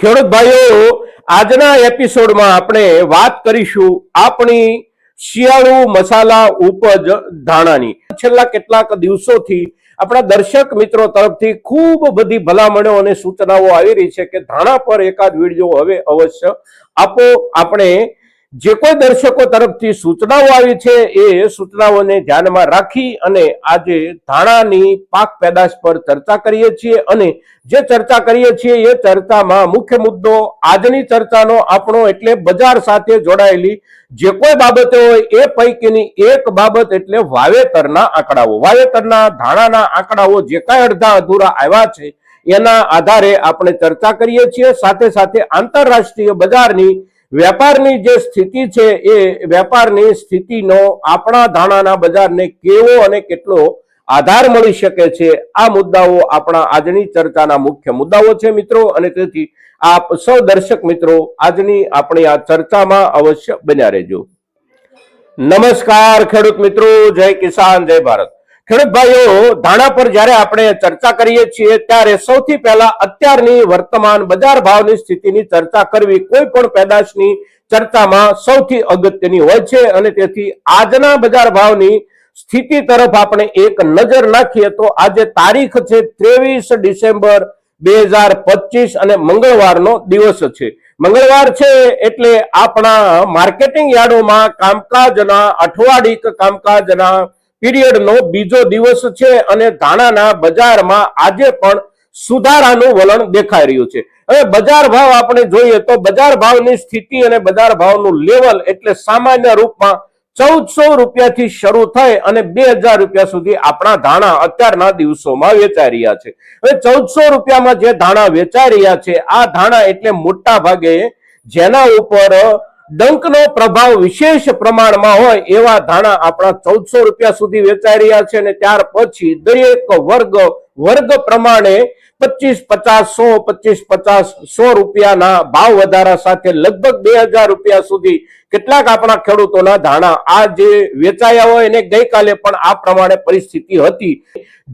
ખેડૂત ભાઈઓ, આજના એપિસોડમાં આપણે વાત કરીશું આપણી શિયાળુ મસાલા ઉપજ ધાણાની. છેલ્લા કેટલાક દિવસોથી આપણા દર્શક મિત્રો તરફથી ખૂબ બધી ભલામણો અને સૂચનાઓ આવી રહી છે કે ધાણા પર એકાદ વીડિયો હવે અવશ્ય આપો. આપણે જે કોઈ દર્શકો તરફથી સૂચનાઓ આવી છે એ સૂચનાઓને ધ્યાનમાં રાખી અને આજે ધાણાની પાક પેદાશ પર ચર્ચા કરીએ છીએ અને જે ચર્ચા કરીએ છીએ એ ચર્ચામાં મુખ્ય મુદ્દો આજની ચર્ચાનો આપણો એટલે બજાર સાથે જોડાયેલી જે કોઈ બાબતો હોય એ પૈકીની એક બાબત એટલે વાવેતરના આંકડાઓ. વાવેતરના ધાણાના આંકડાઓ જે કાંઈ અડધા અધૂરા આવ્યા છે, એના આધારે આપણે ચર્ચા કરીએ છીએ. સાથે સાથે આંતરરાષ્ટ્રીય બજારની વેપારની જે સ્થિતિ છે એ વેપારની સ્થિતિનો આપણા ધાણાના બજારને કેવો અને કેટલો આધાર મળી શકે છે, આ મુદ્દાઓ આપણા આજની ચર્ચાના મુખ્ય મુદ્દાઓ છે મિત્રો. અને તેથી આપ સૌ દર્શક મિત્રો, આજની આપણી આ ચર્ચામાં અવશ્ય બન્યા રહેજો. નમસ્કાર ખેડૂત મિત્રો, જય કિસાન, જય ભારત. ખેડૂત ધાણા પર જ્યારે આપણે ચર્ચા કરીએ છીએ, ત્યારે સૌથી પહેલા અત્યારની વર્તમાન બજાર ભાવની સ્થિતિની ચર્ચા કરવી કોઈ પણ પેદાશની ચર્ચામાં સૌથી અગત્યની હોય છે અને તેથી આજના બજાર ભાવની સ્થિતિ તરફ આપણે એક નજર નાખીએ તો આજે તારીખ છે ત્રેવીસ ડિસેમ્બર બે હજાર પચીસ અને મંગળવારનો દિવસ છે. મંગળવાર છે એટલે આપણા માર્કેટિંગ યાર્ડોમાં કામકાજના, અઠવાડિક કામકાજના પીરિયડનો બીજો દિવસ છે અને ધાણાના બજારમાં આજે પણ સુધારાનું વલણ દેખાઈ રહ્યું છે. હવે બજાર ભાવ આપણે જોઈએ તો બજાર ભાવની સ્થિતિ અને બજાર ભાવનું લેવલ એટલે સામાન્ય રૂપમાં ચૌદસો રૂપિયાથી શરૂ થઈ અને બે હજાર રૂપિયા સુધી આપણા ધાણા અત્યારના દિવસોમાં વેચાઈ રહ્યા છે. હવે ચૌદસો રૂપિયામાં જે ધાણા વેચાઈ રહ્યા છે, આ ધાણા એટલે મોટા ભાગે જેના ઉપર ડંકનો પ્રભાવ વિશેષ પ્રમાણમાં હોય એવા ધાણા આપણા ચૌદસો રૂપિયા સુધી વેચાઈ રહ્યા છે અને ત્યાર પછી દરેક વર્ગ વર્ગ પ્રમાણે પચીસ, પચાસ, સો, પચીસ, પચાસ, સો રૂપિયાના ભાવ વધારા સાથે લગભગ બે હજાર રૂપિયા સુધી કેટલાક આપણા ખેડૂતોના ધાણા આ જે વેચાયા હોય એને ગઈકાલે પણ આ પ્રમાણે પરિસ્થિતિ હતી.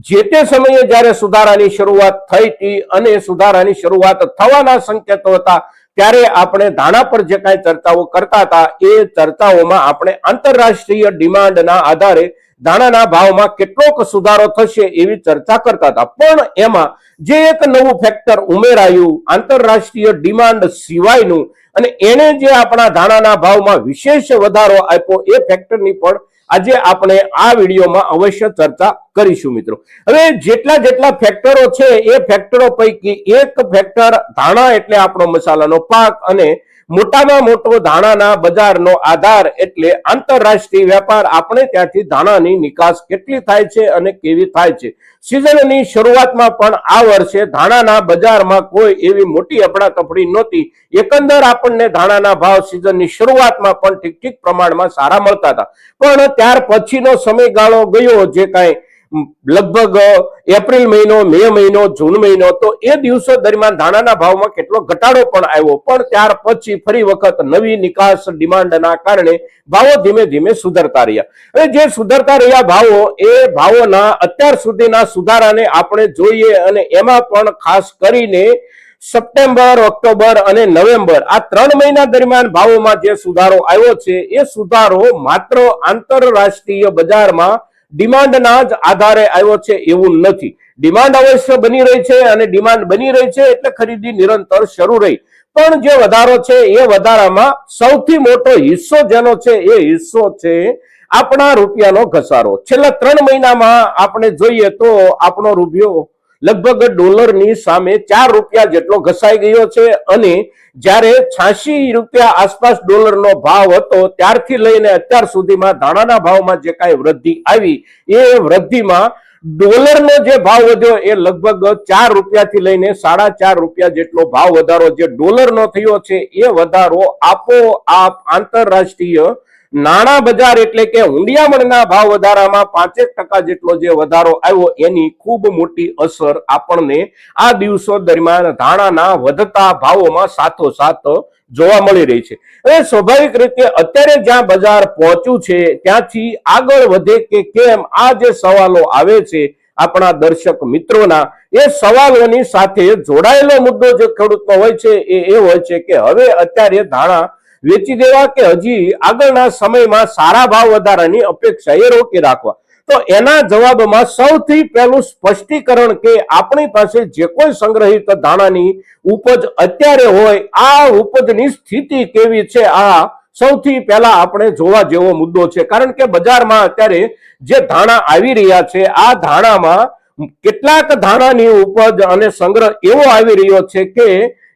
જે તે સમયે જ્યારે સુધારાની શરૂઆત થઈ હતી અને સુધારાની શરૂઆત થવાના સંકેતો હતા ત્યારે આપણે ધાણા પર જે કાંઈ ચર્ચાઓ કરતા હતા, એ ચર્ચાઓમાં આપણે આંતરરાષ્ટ્રીય ડિમાન્ડના આધારે ધાણાના ભાવમાં કેટલોક સુધારો થશે એવી ચર્ચા કરતા હતા. પણ એમાં જે એક નવું ફેક્ટર ઉમેરાયું, આંતરરાષ્ટ્રીય ડિમાન્ડ સિવાયનું, અને એને જે આપણા ધાણાના ભાવમાં વિશેષ વધારો આપ્યો, એ ફેક્ટરની પણ આજે આપણે આ વિડીયોમાં અવશ્ય ચર્ચા કરીશું મિત્રો. હવે જેટલા જેટલા ફેક્ટરો છે, એ ફેક્ટરો પૈકી એક ફેક્ટર ધાણા એટલે આપણો મસાલાનો પાક અને મોટામાં મોટો ધાણાના બજારનો આધાર એટલે આંતરરાષ્ટ્રીય વેપાર. આપણે ત્યાંથી ધાણાની નિકાસ કેટલી થાય છે અને કેવી થાય છે? સિઝનની શરૂઆતમાં પણ આ વર્ષે ધાણાના બજારમાં કોઈ એવી મોટી અફડાતફડી નહોતી. એકંદર આપણને ધાણાના ભાવ સિઝનની શરૂઆતમાં પણ ઠીક ઠીક પ્રમાણમાં સારા મળતા હતા. પણ ત્યાર પછીનો સમયગાળો ગયો જે કાંઈ લગભગ એપ્રિલ મહિનો, મે મહિનો, જૂન મહિનો, તો એ દિવસો દરમિયાન ધાણાના ભાવમાં કેટલો ઘટાડો પણ આવ્યો. પણ ત્યાર પછી ફરી વખત નવી નિકાસ ડિમાન્ડના કારણે ભાવો ધીમે ધીમે સુધરતા રહ્યા. અને જે સુધરતા રહ્યા ભાવો, એ ભાવોના અત્યાર સુધીના સુધારાને આપણે જોઈએ અને એમાં પણ ખાસ કરીને સપ્ટેમ્બર, ઓક્ટોબર અને નવેમ્બર આ ત્રણ મહિના દરમિયાન ભાવોમાં જે સુધારો આવ્યો છે, એ સુધારો માત્ર આંતરરાષ્ટ્રીય બજારમાં ડિમાન્ડના જ આધારે આવ્યો છે એવું નથી. ડિમાન્ડ અવશ્ય બની રહી છે અને ડિમાન્ડ બની રહી છે એટલે ખરીદી નિરંતર શરૂ રહી. પણ જે વધારો છે એ વધારામાં સૌથી મોટો હિસ્સો જેનો છે એ હિસ્સો છે આપણા રૂપિયાનો ઘસારો. છેલ્લા ત્રણ મહિનામાં આપણે જોઈએ તો આપણો રૂપિયો લગભગ ડોલરની સામે ચાર રૂપિયા જેટલો ઘસાઈ ગયો છે અને જ્યારે છ્યાસી રૂપિયા આસપાસ ડોલરનો ભાવ હતો, ત્યારથી લઈને અત્યાર સુધીમાં ધાણાના ભાવમાં જે કાંઈ વૃદ્ધિ આવી, એ વૃદ્ધિમાં ડોલરનો જે ભાવ વધ્યો એ લગભગ ચાર રૂપિયાથી લઈને સાડા ચાર રૂપિયા જેટલો ભાવ વધારો જે ડોલરનો થયો છે, એ વધારો આપોઆપ આંતરરાષ્ટ્રીય નાણાં બજાર એટલે કે હુંડિયામણના ભાવ વધારામાં પાંચેક ટકા જેટલો જે વધારો આવ્યો એની ખૂબ મોટી અસર આપણને આ દિવસો દરમિયાન ધાણાના વધતા ભાવોમાં સાથોસાથ જોવા મળી રહી છે. હવે સ્વાભાવિક રીતે અત્યારે જ્યાં બજાર પહોંચ્યું છે, ત્યાંથી આગળ વધે કે કેમ આ જે સવાલો આવે છે આપણા દર્શક મિત્રોના, એ સવાલોની સાથે જોડાયેલો મુદ્દો જે ખેડૂતનો હોય છે, એ એ હોય છે કે હવે અત્યારે ધાણા વેચી દેવા કે હજી આગળના સમયમાં સારા ભાવ વધારાની અપેક્ષા એ રોકી રાખવા? તો એના જવાબમાં સૌથી પહેલું સ્પષ્ટીકરણ કે આપણી પાસે જે કોઈ સંગ્રહિત ધાણાની ઉપજ અત્યારે હોય, આ ઉપજની સ્થિતિ કેવી છે? આ સૌથી પહેલા આપણે જોવા જેવો મુદ્દો છે. કારણ કે બજારમાં અત્યારે જે ધાણા આવી રહ્યા છે, આ ધાણામાં કેટલાક ધાણાની ઉપજ અને સંગ્રહ એવો આવી રહ્યો છે કે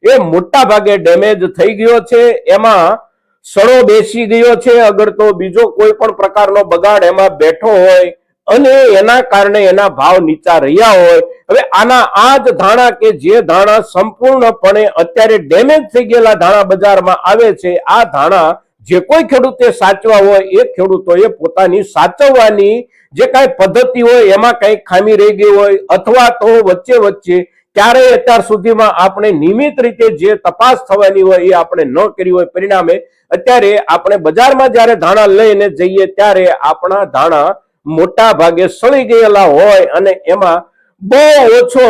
એ મોટા ભાગે ડેમેજ થઈ ગયો છે. એમાં સડો બેસી ગયો છે. અગર તો બીજો કોઈ પણ પ્રકારનો બગાડ એમાં બેઠો હોય અને એના કારણે એના ભાવ નીચા રહ્યા હોય, હવે આના આ જ ધાણા કે જે ધાણા સંપૂર્ણપણે અત્યારે ડેમેજ થઈ ગયેલા ધાણા બજારમાં આવે છે, આ ધાણા જે કોઈ ખેડૂતે સાચવા હોય, એ ખેડૂતોએ પોતાની સાચવવાની જે કાંઈ પદ્ધતિ હોય, એમાં કંઈક ખામી રહી ગઈ હોય અથવા તો વચ્ચે વચ્ચે ક્યારેય અત્યાર સુધીમાં આપણે નિયમિત રીતે જે તપાસ થવાની હોય એ આપણે ન કરી હોય પરિણામે, અત્યારે આપણે બજારમાં જ્યારે ધાણા લઈને જઈએ ત્યારે આપણા ધાણા મોટા ભાગે સળી ગયેલા હોય અને એમાં બહુ ઓછો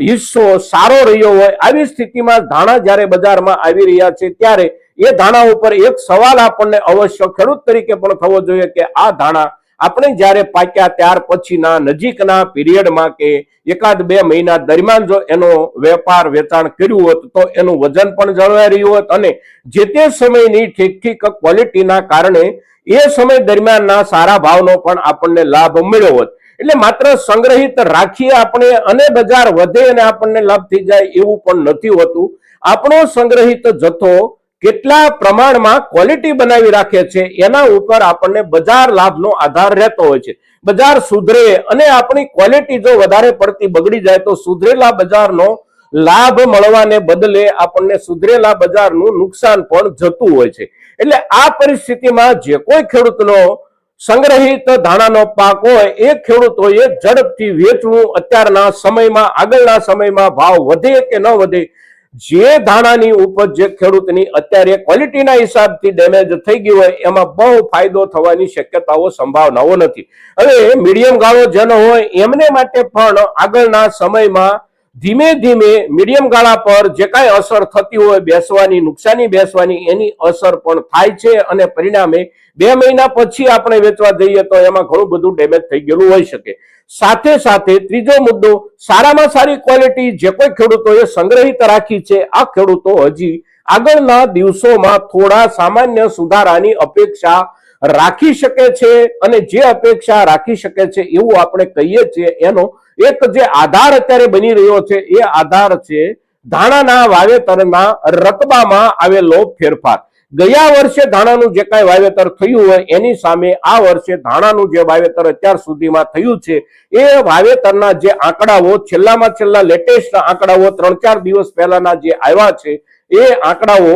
હિસ્સો સારો રહ્યો હોય, આવી સ્થિતિમાં ધાણા જ્યારે બજારમાં આવી રહ્યા છે ત્યારે એ ધાણા ઉપર એક સવાલ આપણને અવશ્ય ખેડૂત તરીકે પણ થવો જોઈએ કે આ ધાણા આપણે જ્યારે પાક્યા ત્યાર પછીના નજીકના પીરિયડમાં કે એકાદ બે મહિના દરમિયાન જો એનો વેપાર વેચાણ કર્યું હોત, તો એનું વજન પણ જળવાઈ રહ્યું હોત અને જે તે સમયની ઠીક ઠીક ક્વોલિટીના કારણે એ સમય દરમિયાનના સારા ભાવનો પણ આપણને લાભ મળ્યો હોત. એટલે માત્ર સંગ્રહિત રાખીએ આપણે અને બજાર વધે અને આપણને લાભ થઈ જાય એવું પણ નથી હોતું. આપણો સંગ્રહિત જથ્થો કેટલા પ્રમાણમાં ક્વોલિટી બનાવી રાખે છે, એના ઉપર આપણને બજાર લાભનો આધાર રહેતો હોય છે. બજાર સુધરે અને આપણી ક્વોલિટી જો વધારે પડતી બગડી જાય તો સુધરેલા બજારનો લાભ મળવાને બદલે આપણને સુધરેલા બજારનું નુકસાન પણ જતું હોય છે. એટલે આ પરિસ્થિતિમાં જે કોઈ ખેડૂતનો સંગ્રહિત ધાણાનો પાક હોય, એ ખેડૂતોએ ઝડપથી વેચવું અત્યારના સમયમાં, આગળના સમયમાં ભાવ વધે કે ન વધે જે ધાણાની ઉપજ જે ખેડૂતની અત્યારે ક્વોલિટીના હિસાબથી ડેમેજ થઈ ગઈ હોય, એમાં બહુ ફાયદો થવાની શક્યતાઓ, સંભાવનાઓ નથી. હવે મીડિયમ ગાળો જેનો હોય, એમને માટે પણ આગળના સમયમાં ધીમે ધીમે મીડિયમ ગાળા પર જે કાંઈ અસર થતી હોય બેસવાની, નુકસાની બેસવાની, એની અસર પણ થાય છે અને પરિણામે બે મહિના પછી આપણે વેચવા જઈએ તો એમાં ઘણું બધું ડેમેજ થઈ ગયેલું હોઈ શકે. સાથે સાથે ત્રીજો મુદ્દો, સારામાં સારી ક્વોલિટી જે કોઈ ખેડૂતોએ સંગ્રહિત રાખી છે, આ ખેડૂતો હજી આગળના દિવસોમાં થોડા સામાન્ય સુધારાની અપેક્ષા રાખી શકે છે અને જે અપેક્ષા રાખી શકે છે એવું આપણે કહીએ છીએ એનો એક જે આધાર અત્યારે બની રહ્યો છે, એ આધાર છે ધાણાના વાવેતરના રકબામાં આવેલો ફેરફાર. ગયા વર્ષે ધાણાનું જે કાંઈ વાવેતર થયું હોય, એની સામે આ વર્ષે ધાણાનું જે વાવેતર અત્યાર સુધીમાં થયું છે, એ વાવેતરના જે આંકડાઓ, છેલ્લામાં છેલ્લા લેટેસ્ટ આંકડાઓ ત્રણ ચાર દિવસ પહેલાના જે આવ્યા છે, એ આંકડાઓ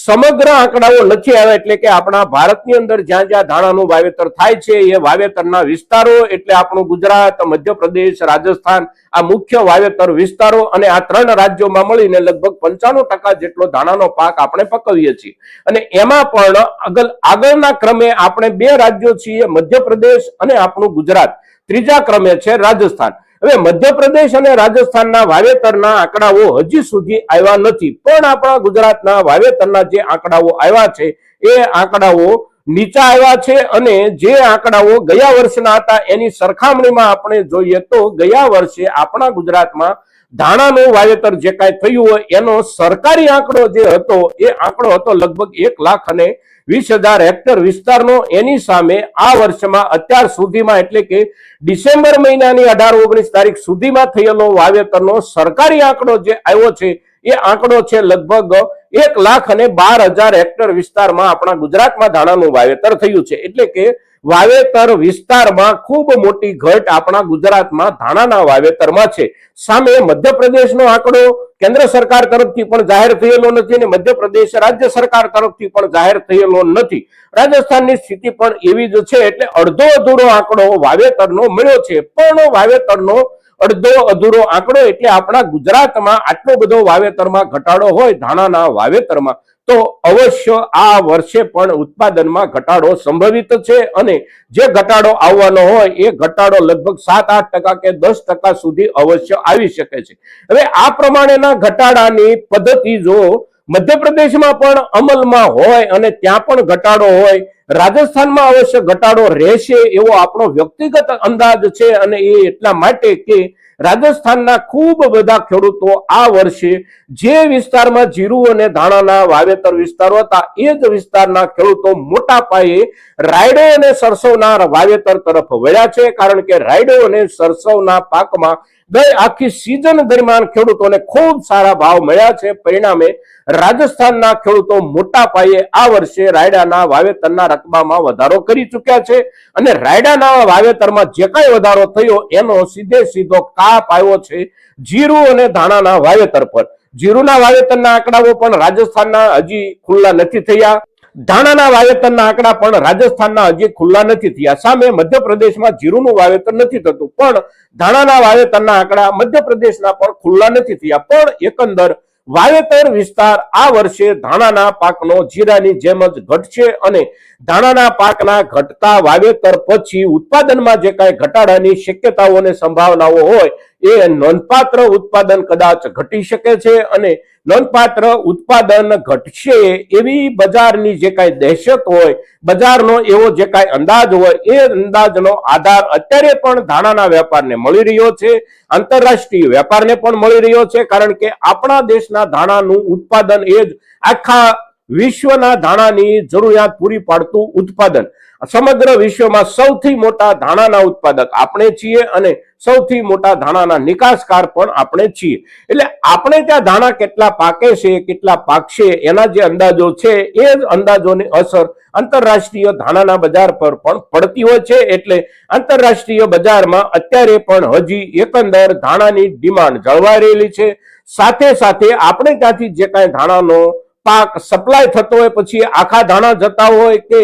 સમગ્ર આંકડાઓ નથી આવ્યા એટલે કે આપણા ભારતની અંદર જ્યાં જ્યાં ધાણાનું વાવેતર થાય છે, એ વાવેતરના વિસ્તારો એટલે આપણું ગુજરાત, મધ્યપ્રદેશ, રાજસ્થાન, આ મુખ્ય વાવેતર વિસ્તારો અને આ ત્રણ રાજ્યોમાં મળીને લગભગ પંચાણું ટકા જેટલો ધાણાનો પાક આપણે પકવીએ છીએ. અને એમાં પણ આગળ આગળના ક્રમે આપણે બે રાજ્યો છીએ, મધ્યપ્રદેશ અને આપણું ગુજરાત. ત્રીજા ક્રમે છે રાજસ્થાન. હવે મધ્યપ્રદેશ અને રાજસ્થાનના વાવેતરના આંકડાઓ હજી સુધી આવ્યા નથી. પણ આપણા ગુજરાતના વાવેતરના જે આંકડાઓ આવ્યા છે, એ આંકડાઓ નીચા આવ્યા છે અને જે આંકડાઓ ગયા વર્ષના હતા, એની સરખામણીમાં આપણે જોઈએ તો ગયા વર્ષે આપણા ગુજરાતમાં ધાણાનું વાવેતર જે કાંઈ થયું હોય, એનો સરકારી આંકડો જે હતો, એ આંકડો હતો લગભગ એક લાખ અને વીસ હજાર હેક્ટર વિસ્તારનો. એની સામે આ વર્ષમાં અત્યાર સુધીમાં, એટલે કે ડિસેમ્બર મહિનાની અઢાર ઓગણીસ તારીખ સુધીમાં થયેલો વાવેતરનો સરકારી આંકડો જે આવ્યો છે, એ આંકડો છે લગભગ એક લાખ અને બાર હજાર હેક્ટર વિસ્તારમાં આપણા ગુજરાતમાં ધાણાનું વાવેતર થયું છે. એટલે કે વાવેતર વિસ્તારમાં ખૂબ મોટી ઘટ આપણા ગુજરાતમાં ધાણાના વાવેતરમાં છે. સામે મધ્યપ્રદેશનો આંકડો કેન્દ્ર સરકાર તરફથી પણ જાહેર થયેલો નથી અને મધ્યપ્રદેશ રાજ્ય સરકાર તરફથી પણ જાહેર થયેલો નથી. રાજસ્થાનની સ્થિતિ પણ એવી જ છે. એટલે અડધો અધૂરો આંકડો વાવેતરનો મળ્યો છે. પણ વાવેતરનો અડધો અધૂરો આંકડો એટલે આપણા ગુજરાતમાં આટલો બધો વાવેતરમાં ઘટાડો હોય, ધાણાના વાવેતરમાં, તો અવશ્ય આ વર્ષે પણ ઉત્પાદનમાં ઘટાડો સંભવિત છે અને જે ઘટાડો આવવાનો હોય, એ ઘટાડો લગભગ સાત આઠ ટકા કે દસ ટકા સુધી અવશ્ય આવી શકે છે. હવે આ પ્રમાણેના ઘટાડાની પદ્ધતિ જો મધ્યપ્રદેશમાં પણ અમલમાં હોય અને ત્યાં પણ ઘટાડો હોય રાજસ્થાનમાં અવશ્ય ઘટાડો રહેશે એવો આપણો વ્યક્તિગત અંદાજ છે અને એ એટલા માટે કે રાજસ્થાનના ખૂબ બધા ખેડૂતો આ વર્ષે જે વિસ્તારમાં જીરું અને ધાણાના વાવેતર વિસ્તારો હતા, એ જ વિસ્તારના ખેડૂતો મોટા પાયે રાયડો અને સરસવના વાવેતર તરફ વળ્યા છે. કારણ કે રાયડો અને સરસવના પાકમાં આખી સિઝન દરમિયાન ખેડૂતોને ખૂબ સારા ભાવ મળ્યા છે. પરિણામે રાજસ્થાનના ખેડૂતો મોટા પાયે આ વર્ષે રાયડાના વાવેતરના રકબામાં વધારો કરી ચૂક્યા છે અને રાયડાના વાવેતરમાં જે કાંઈ વધારો થયો એનો સીધે સીધો કાપ આવ્યો છે જીરું અને ધાણાના વાવેતર પર. જીરુના વાવેતરના આંકડાઓ પણ રાજસ્થાનના હજી ખુલ્લા નથી થયા. ધાણાના વાવેતરના આંકડા પણ રાજસ્થાનના હજી ખુલ્લા નથી થયા. સામે મધ્યપ્રદેશમાં જીરુનું વાવેતર નથી થતું, પણ ધાણાના વાવેતરના આંકડા મધ્યપ્રદેશના પણ ખુલ્લા નથી થયા. પણ એકંદર વાવેતર વિસ્તાર આ વર્ષે ધાણાના પાકનો જીરાની જેમ જ ઘટશે અને ધાણાના પાકના ઘટતા વાવેતર પછી ઉત્પાદનમાં જે કાંઈ ઘટાડાની શક્યતાઓ અને સંભાવનાઓ હોય એ નોંધપાત્ર ઉત્પાદન કદાચ ઘટી શકે છે અને નોંધપાત્ર ઉત્પાદન ઘટશે એવી બજારની જે કાંઈ દહેશત હોય, બજારનો એવો જે કાંઈ અંદાજ હોય, એ અંદાજનો આધાર અત્યારે પણ ધાણાના વેપારને મળી રહ્યો છે, આંતરરાષ્ટ્રીય વેપારને પણ મળી રહ્યો છે, કારણ કે આપણા દેશના ધાણાનું ઉત્પાદન એ જ આખા વિશ્વના ધાણાની જરૂરિયાત પૂરી પાડતું ઉત્પાદન. સમગ્ર વિશ્વમાં સૌથી મોટા ધાણાના ઉત્પાદક આપણે છીએ અને સૌથી મોટા ધાણાના નિકાસકાર પણ આપણે છીએ. એટલે આપણે ત્યાં ધાણા કેટલા પાકે છે, કેટલા પાકશે, એના જે અંદાજો છે, એ જ અંદાજોની અસર આંતરરાષ્ટ્રીય ધાણાના બજાર પર પણ પડતી હોય છે. એટલે આંતરરાષ્ટ્રીય બજારમાં અત્યારે પણ હજી એકંદર ધાણાની ડિમાન્ડ જળવાઈ રહેલી છે. સાથે સાથે આપણે ત્યાંથી જે કાંઈ ધાણાનો પાક સપ્લાય થતો હોય, પછી આખા ધાણા જતા હોય કે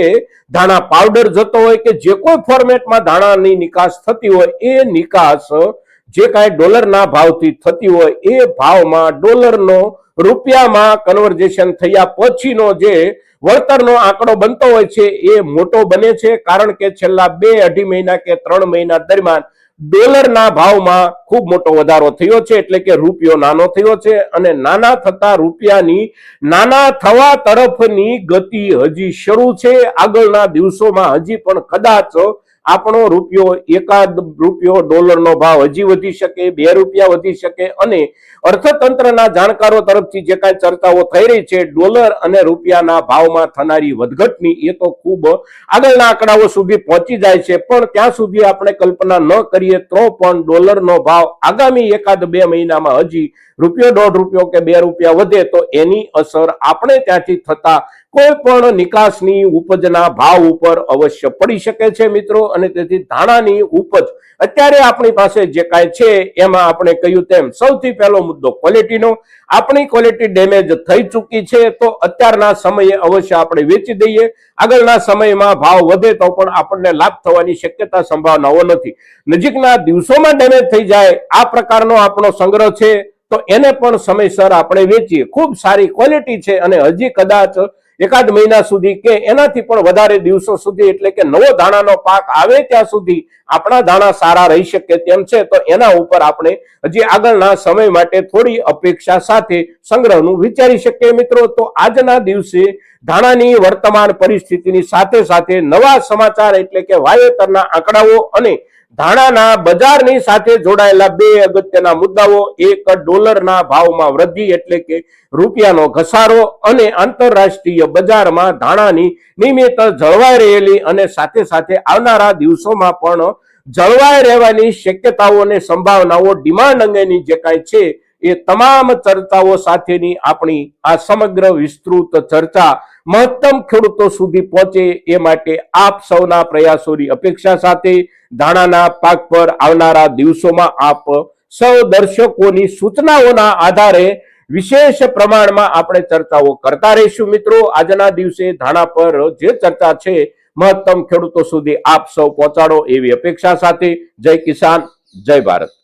ધાણા પાવડર જતો હોય કે જે કોઈ ફોર્મેટમાં ધાણાની નિકાસ થતી હોય, એ નિકાસ જે કાંઈ ડોલરના ભાવથી થતી હોય, એ ભાવમાં ડોલરનો રૂપિયામાં કન્વર્જેશન થયા પછીનો જે વળતરનો આંકડો બનતો હોય છે, એ મોટો બને છે. કારણ કે છેલ્લા બે અઢી મહિના કે ત્રણ મહિના દરમિયાન ડોલરના ભાવમાં ખૂબ મોટો વધારો થયો છે, એટલે કે રૂપિયો નાનો થયો છે અને નાના થતા રૂપિયાની, નાના થવા તરફની ગતિ હજી શરૂ છે. આગળના દિવસોમાં હજી પણ કદાચ આપણો રૂપિયો એકાદ રૂપિયો ડોલરનો ભાવ હજી વધી શકે, બે રૂપિયા વધી શકે અને અર્થતંત્રના જાણકારો તરફથી જે કાંઈ ચર્ચાઓ થઈ રહી છે, ડોલર અને રૂપિયાના ભાવમાં થનારી વધઘટની, એ તો ખૂબ આગળના આંકડાઓ સુધી પહોંચી જાય છે. પણ ત્યાં સુધી આપણે કલ્પના ન કરીએ તો પણ ડોલરનો ભાવ આગામી એકાદ બે મહિનામાં હજી રૂપિયો દોઢ રૂપિયો કે બે રૂપિયા વધે તો એની અસર આપણે ત્યાંથી થતા કોઈ પણ નિકાસની ઉપજના ભાવ ઉપર અવશ્ય પડી શકે છે મિત્રો. અને તેથી ધાણાની ઉપજ, અત્યારે આપણી પાસે જે કાંઈ છે, એમાં આપણે કહ્યું તેમ સૌથી પહેલો મુદ્દો ક્વોલિટીનો આપણી ક્વોલિટી ડેમેજ થઈ ચૂકી છે તો અત્યારના સમયે અવશ્ય આપણે વેચી દઈએ. આગળના સમયમાં ભાવ વધે તો પણ આપણને લાભ થવાની શક્યતા સંભાવનાઓ નથી. નજીકના દિવસોમાં ડેમેજ થઈ જાય, આ પ્રકારનો આપણો સંગ્રહ છે, તો એને પણ સમયસર આપણે વેચીએ. ખૂબ સારી ક્વોલિટી છે અને હજી કદાચ એકાદ મહિના સુધી કે એનાથી પણ વધારે દિવસો સુધી, એટલે કે નવો ધાણાનો પાક આવે ત્યાં સુધી આપણા ધાણા સારા રહી શકે તેમ છે, તો એના ઉપર આપણે હજી આગળના સમય માટે થોડી અપેક્ષા સાથે સંગ્રહનું વિચારી શકીએ મિત્રો. તો આજના દિવસે ધાણાની વર્તમાન પરિસ્થિતિની સાથે સાથે નવા સમાચાર એટલે કે વાવેતરના આંકડાઓ અને ધાણાના બજારની સાથે જોડાયેલા બે અગત્યના મુદ્દાઓ, એક ડોલરના ભાવમાં વૃદ્ધિ એટલે કે રૂપિયાનો ઘસારો અને આંતરરાષ્ટ્રીય બજારમાં ધાણાની નિયમિત જળવાઈ રહેલી અને સાથે સાથે આવનારા દિવસોમાં પણ જળવાઈ રહેવાની શક્યતાઓ અને સંભાવનાઓ ડિમાન્ડ અંગેની જે કાંઈ છે એ તમામ ચર્ચાઓ સાથેની આપણી આ સમગ્ર વિસ્તૃત ચર્ચા મહત્તમ ખેડૂતો સુધી પહોંચે એ માટે આપ સૌના પ્રયાસોની અપેક્ષા સાથે ધાણાના પાક પર આવનારા દિવસોમાં આપ સૌ દર્શકોની સૂચનાઓના આધારે વિશેષ પ્રમાણમાં આપણે ચર્ચાઓ કરતા રહીશું. મિત્રો, આજના દિવસે ધાણા પર જે ચર્ચા છે, મહત્તમ ખેડૂતો સુધી આપ સૌ પહોંચાડો એવી અપેક્ષા સાથે. જય કિસાન, જય ભારત.